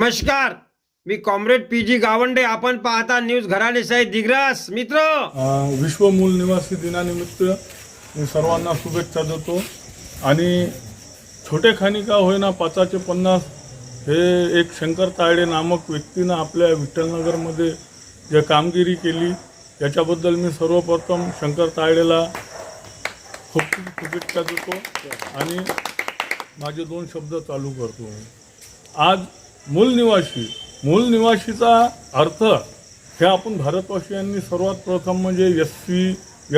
नमस्कार. मी comrade P G Gawande. आपण पाहता न्यूज घराणे सहित दिग्रास. मित्र. विश्व मूल निवासी दिनानिमित्त मी सर्वांना शुभेच्छा देतो. आणि छोटे खाणी का होईना पाचाचे पन्नास हे एक शंकर तायडे नामक व्यक्तीनं आपल्या विठ्ठलनगरमध्ये जे कामगिरी केली याच्याबद्दल मी सर्वप्रथम शंकर तायडेला खूप खूप शुभेच्छा देतो. आणि माझे दोन शब्द चालू करतो. आज मूल निवासी. मूल निवासीचा अर्थ हे आपण भारतवासियांनी सर्वात प्रथम म्हणजे S C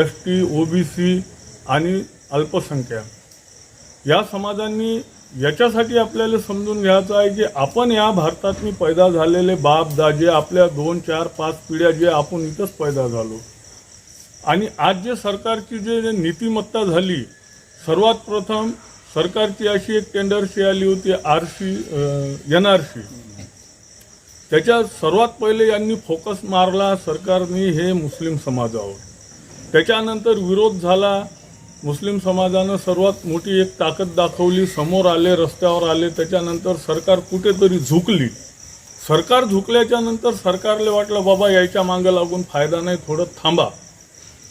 S T O B C आणि अल्पसंख्याक या समाजांनी याच्यासाठी आपल्याला समजून घ्यायचं आहे की आपण या भारतातनी पैदा झालेले बाप दाजे आपल्या दोन चार पाच पिढ्या जे आपण इथंच पैदा झालो. आणि आज जे सरकारची जे जे नीतिमत्ता झाली सर्वात प्रथम सरकारची अशी एक टेंडरशी आली होती R C N R C त्याच्यात सर्वात पहिले यांनी फोकस मारला सरकारने हे मुस्लिम समाजावर. त्याच्यानंतर विरोध झाला. मुस्लिम समाजानं सर्वात मोठी एक ताकद दाखवली. समोर आले रस्त्यावर आले. त्याच्यानंतर सरकार कुठेतरी झुकली. सरकार झुकल्याच्या नंतर सरकारला वाटलं बाबा यायच्या मागं लागून फायदा नाही थोडं थांबा.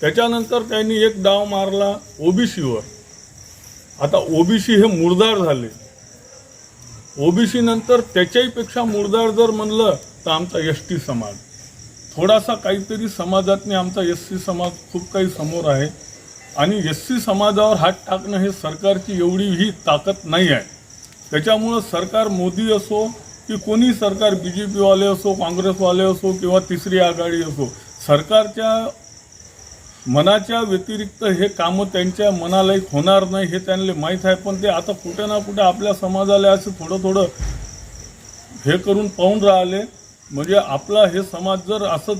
त्याच्यानंतर त्यांनी एक डाव मारला ओबीसीवर आता ओबीसी हे मुरदार झाले. ओबीसी नंतर त्याच्याहीपेक्षा पेक्षा जर म्हणलं तर आमचा एस टी समाज. थोडासा काहीतरी समाजातनी आमचा एस सी समाज खूप काही समोर आहे. आणि एस सी समाजावर हात टाकणं हे सरकारची एवढी ही ताकद नाही आहे. त्याच्यामुळं सरकार मोदी असो की कोणी सरकार बी जे पीवाले असो काँग्रेसवाले असो किंवा तिसरी आघाडी असो सरकारच्या मनाच्या व्यतिरिक्त हे कामं त्यांच्या मनालायक होणार नाही हे त्यांना माहीत आहे. पण ते आता कुठे ना कुठे आपल्या समाजाला असं थोडं थोडं हे करून पाहून राहिले. म्हणजे आपला हे समाज जर असं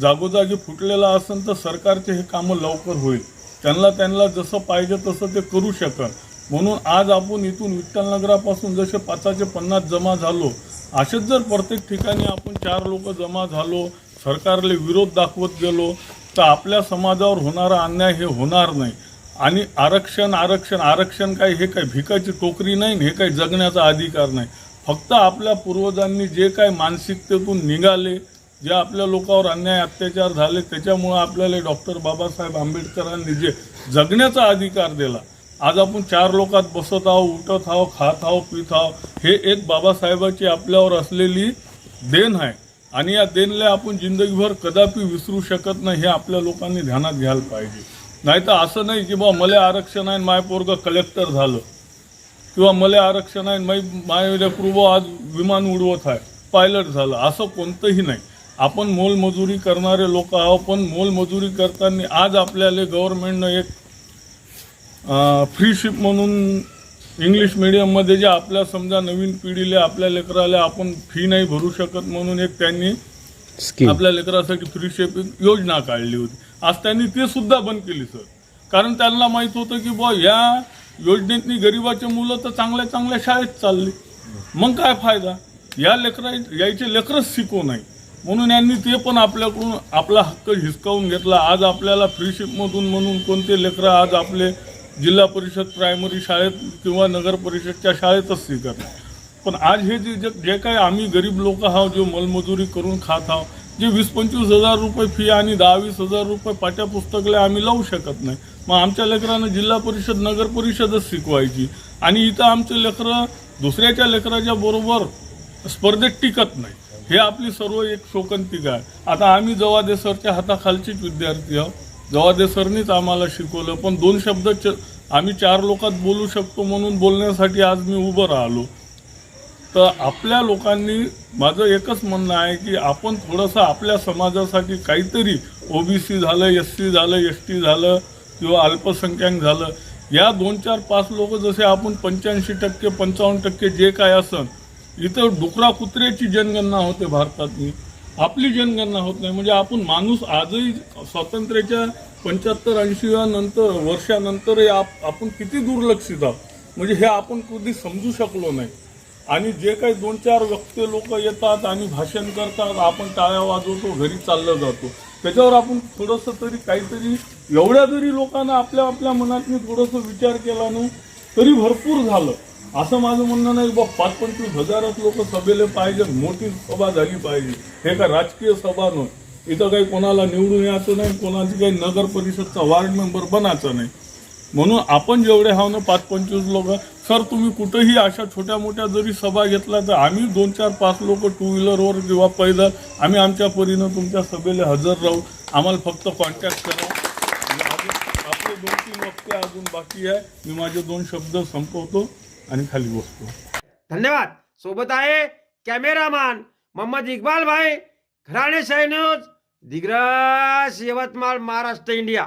जागोजागी फुटलेला असेल तर सरकारचे हे कामं लवकर होईल. त्यांना त्यांना जसं पाहिजे तसं ते करू शकन. म्हणून आज आपण इथून विठ्ठलनगरापासून जसे पाचाचे पन्नास जमा झालो असेच जर प्रत्येक ठिकाणी आपण चार लोक जमा झालो सरकारला विरोध दाखवत गेलो तर आपल्या समाजावर होणारा अन्याय हे होणार नाही. आणि आरक्षण आरक्षण आरक्षण काय हे काय भिकाची टोकरी नाही हे काही जगण्याचा अधिकार नाही. फक्त आपल्या पूर्वजांनी जे काय मानसिकतेतून निघाले जे आपल्या लोकांवर अन्याय अत्याचार झाले त्याच्यामुळं आपल्याला डॉक्टर बाबासाहेब आंबेडकरांनी जे जगण्याचा अधिकार दिला. आज आपण चार लोकात बसत आहो उठत आहो खात आहो पित आहो हे एक बाबासाहेबाची आपल्यावर असलेली देण आहे. आणि या देणल्या आपण जिंदगीभर कदापि विसरू शकत नाही हे आपल्या लोकांनी ध्यानात घ्यायला पाहिजे. नाहीतर असं नाही की बा मला आरक्षण आहे माय पोरग कलेक्टर झालं. किंवा मला आरक्षण आहे माय माय लेकरू आज विमान उडवत आहे पायलट झालं. असं कोणतंही नाही. आपण मोलमजुरी करणारे लोक आहोत पण मोलमजुरी करताना आज आपल्याला गव्हर्नमेंटनं एक फ्रीशिप म्हणून इंग्लिश मिडियममध्ये जे आपल्या समजा नवीन पिढीला आपल्या लेकराला आपण फी नाही भरू शकत म्हणून एक त्यांनी आपल्या लेकरासाठी फ्री शेपिंग योजना काढली होती. आज त्यांनी ते सुद्धा बंद केली सर कारण त्यांना माहीत होतं की बुवा या योजनेतनी गरिबाचे मुलं तर चांगल्या चांगल्या शाळेत चालली. मग काय फायदा? या लेकरा यायचे लेकरच शिकवू नाही. म्हणून यांनी ते पण आपल्याकडून आपला हक्क हिसकावून घेतला. आज आपल्याला फ्रीशिपमधून म्हणून कोणते लेकरं आज आपले जिल्हा परिषद प्रायमरी शाळेत किंवा नगर परिषदच्या शाळेतच शिकत पण आज हे जे जे जे काही आम्ही गरीब लोक आहोत जे मलमजुरी करून खात आहोत जे वीस पंचवीस हजार रुपये फी आणि दहा वीस हजार रुपये पाठ्यपुस्तकला आम्ही लावू शकत नाही. मग आमच्या लेकरांना जिल्हा परिषद नगर परिषदच शिकवायची. आणि इथं आमचे लेकरं दुसऱ्याच्या लेकराच्या बरोबर स्पर्धेत टिकत नाही. हे आपली सर्व एक शोकंतिका आहे. आता आम्ही जवादे सरच्या हाताखालचीच विद्यार्थी आहोत. जवादे सरनीच आम्हाला शिकवलं पण दोन शब्द च आम्ही चार लोकात बोलू शकतो म्हणून बोलण्यासाठी आज मी उभं राहिलो. तर आपल्या लोकांनी माझं एकच म्हणणं आहे की आपण थोडंसं आपल्या समाजासाठी काहीतरी ओबीसी झालं एस सी झालं एस टी झालं किंवा अल्पसंख्याक झालं. या दोन चार पाच लोक जसे आपण पंच्याऐंशी टक्के पंचावन्न टक्के जे काय असन इथं डुकरा कुत्र्याची जनगणना होते भारतातली. आपली जनगणना होत नाही. म्हणजे आपण माणूस आजही स्वातंत्र्याच्या पंच्याहत्तर ऐंशी नंतर वर्षानंतरही आप आपण किती दुर्लक्षित आहोत? म्हणजे हे आपण कधी समजू शकलो नाही. आणि जे काही दोन चार व्यक्ती लोक येतात आणि भाषण करतात आपण टाळ्या वाजवतो घरी चाललं जातो. त्याच्यावर आपण थोडंसं तरी काहीतरी एवढ्या जरी लोकांना आपल्या आपल्या मनातनी थोडंसं विचार केला ना तरी भरपूर झालं. असं माझं म्हणणं नाही बा पाच पंचवीस हजारच लोक सभेला पाहिजे मोठी सभा झाली पाहिजे. हे का राजकीय सभा नव्हे. इथं काही कोणाला निवडून यायचं नाही कोणाची काही नगर परिषदचा वार्ड मेंबर बनायचं नाही. म्हणून आपण जेवढे हाव ना पाच पंचवीस लोक सर तुम्ही कुठेही अशा छोट्या मोठ्या जरी सभा घेतल्या तर आम्ही दोन चार पाच लोक टू व्हीलरवर किंवा पैदल आम्ही आमच्या परीनं तुमच्या सभेला हजर राहू. आम्हाला फक्त कॉन्टॅक्ट करा. आपले दोन तीन वक्ते अजून बाकी आहे. मी माझे दोन शब्द संपवतो. आणि खाली बसतो. धन्यवाद. सोबत आहे कॅमेरामॅन मोहम्मद इकबाल भाई घराणे शाही न्यूज दिग्रस यवतमाळ महाराष्ट्र इंडिया.